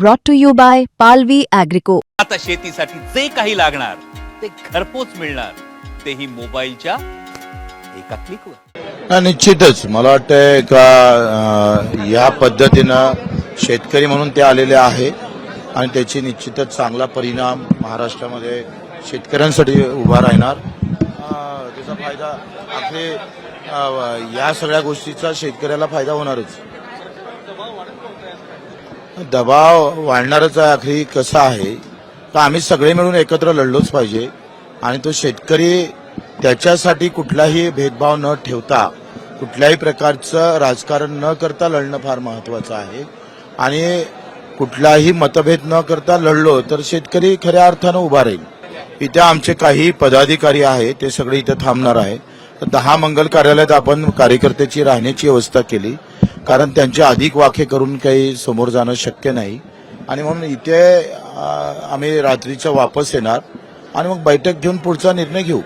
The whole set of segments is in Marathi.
brought to you by Palvi Agrico. आता शेतीसाठी जे काही लागणार ते घरपोच मिळणार. तेही मोबाईलच्या एका क्लिकवर निश्चितच. मला वाटतंय का या पद्धतीनं शेतकरी म्हणून ते आलेले आहे आणि त्याची निश्चितच चांगला परिणाम महाराष्ट्रामध्ये शेतकऱ्यांसाठी उभा राहणार. त्याचा फायदा आपले या सगळ्या गोष्टीचा शेतकऱ्याला फायदा होणारच. दबाव वाढणारच आखरी कसा आहे तर आम्ही सगळे मिळून एकत्र लढलोच पाहिजे. आणि तो शेतकरी त्याच्यासाठी कुठलाही भेदभाव न ठेवता कुठल्याही प्रकारचं राजकारण न करता लढणं फार महत्वाचं आहे. आणि कुठलाही मतभेद न करता लढलो तर शेतकरी खऱ्या अर्थानं उभा राहील. इथे आमचे काही पदाधिकारी आहे ते सगळे इथे थांबणार आहे तर दहा मंगल कार्यालयात आपण कार्यकर्त्याची राहण्याची व्यवस्था केली. कारण त्यांचे अधिक वाखे करून काही समोर जाणं शक्य नाही. आणि म्हणून इथे आम्ही रात्रीच्या वापस येणार आणि मग बैठक घेऊन पुढचा निर्णय घेऊ.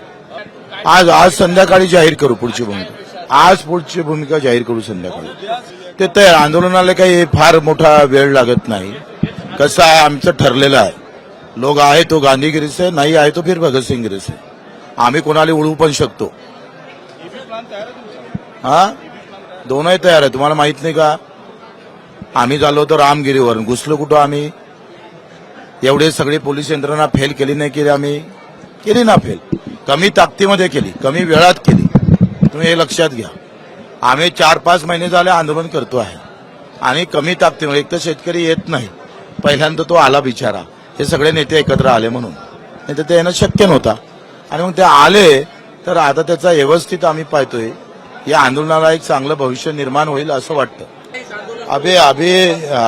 आज आज संध्याकाळी जाहीर करू पुढची भूमिका. आज पुढची भूमिका जाहीर करू संध्याकाळी. ते तर आंदोलनाला काही फार मोठा वेळ लागत नाही. कसं आहे आमचं ठरलेलं आहे. लोक आहे तो गांधीगिरीचे नाही आहे तो फिर भगतसिंग गिरी आम्ही कोणाला उडवू पण शकतो. हा? दोनही तयार आहे तुम्हाला माहीत नाही का? आम्ही झालो होतो रामगिरीवरून. घुसलो कुठं आम्ही? एवढे सगळी पोलीस यंत्रणा फेल केली नाही केली आम्ही? केली ना फेल. कमी ताकदीमध्ये केली. कमी वेळात केली. तुम्ही हे लक्षात घ्या. आम्ही चार पाच महिने झाले आंदोलन करतो आहे. आणि कमी ताकदीमध्ये एक तर शेतकरी येत नाही. पहिल्यांदा तो आला बिचारा. हे सगळे नेते एकत्र आले म्हणून. नाही तर ते येणं शक्य नव्हता. आणि मग ते आले तर आता त्याचा व्यवस्थित आम्ही पाहतोय. या आंदोलनाला एक चांगलं भविष्य निर्माण होईल असं अभी अभी आ,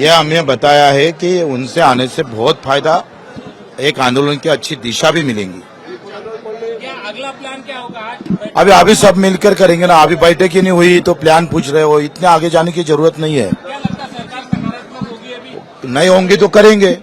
ये हमें बताया है कि उनसे आने से बहुत फ़ायदा एक आंदोलन की अच्छी दिशा भी मिलेंगी। अगला प्लान क्या होगा अभी अभी सब मिलकर करेंगे ना अभी बैठक ही नहीं हुई? तो प्लान पूछ रहे हो इतने आगे जाने की ज़रूरत नहीं है है। नहीं होंगे तो करेंगे।